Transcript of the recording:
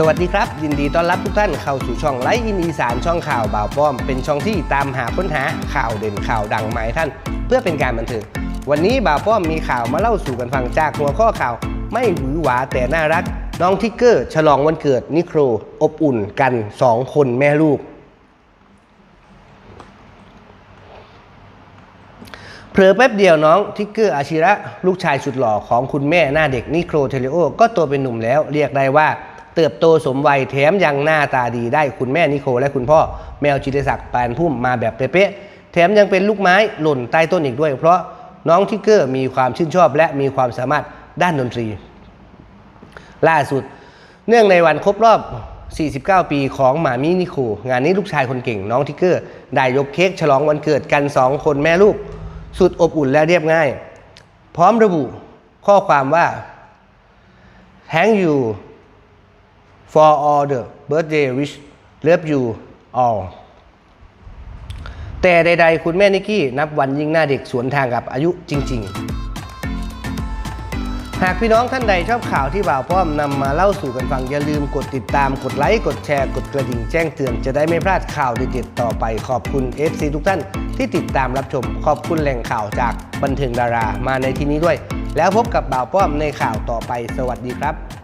สวัสดีครับ ยินดีต้อนรับทุกท่านเข้าสู่ช่องไลฟ์อินอีสานช่องข่าวบ่าวป้อม เป็นช่องที่ตามหาค้นหาข่าวเด่นข่าวดังมาให้ท่าน เพื่อเป็นการบันเทิงวันนี้บ่าวป้อมมีข่าวมาเล่าสู่กันฟังจากหัวข้อข่าว ไม่หวือหวาแต่น่ารัก น้องทิกเกอร์ ฉลองวันเกิดนิโครอบอุ่นกัน 2 คนแม่ลูกเผลอแป๊บเดียวน้องทิกเกอร์อาชิระลูกชายสุดหล่อของคุณแม่หน้าเด็กนิโครเทเลโอ ก็โตเป็นหนุ่มแล้วเรียกได้ว่า เติบโตสมวัยแถมยังหน้าตาดีได้คุณแม่นิโคและคุณพ่อแมวจิตศักดิ์ปานพุ่มมาแบบเป๊ะๆแถมยังเป็นลูกไม้หล่นใต้ต้นอีกด้วย เพราะน้องทิกเกอร์มีความชื่นชอบและมีความสามารถด้านดนตรี ล่าสุด เนื่องในวันครบรอบ 49 ปีของหมามินิโคงานนี้ลูกชายคนเก่งน้องทิกเกอร์ได้ยกเค้กฉลองวันเกิดกัน 2 คนแม่ลูก สุดอบอุ่นและเรียบง่าย พร้อมระบุข้อความว่า thank you for all the birthday wish love you all แต่ใดๆ คุณแม่นิกกี้นับวันยิ่งหน้าเด็กสวนทางกับอายุจริง ๆ หากพี่น้องท่านใดชอบข่าวที่บ่าวป้อมนำมาเล่าสู่กันฟัง อย่าลืมกดติดตามกดไลค์ กดแชร์ กดกระดิ่งแจ้งเตือนจะได้ไม่พลาดข่าวเด็ดๆต่อไปขอบคุณ FC ทุกท่านที่ติดตามรับชม ขอบคุณแหล่งข่าวจากบันเทิงดารามาในที่นี้ด้วย แล้วพบกับบ่าวป้อมในข่าวต่อไปสวัสดีครับ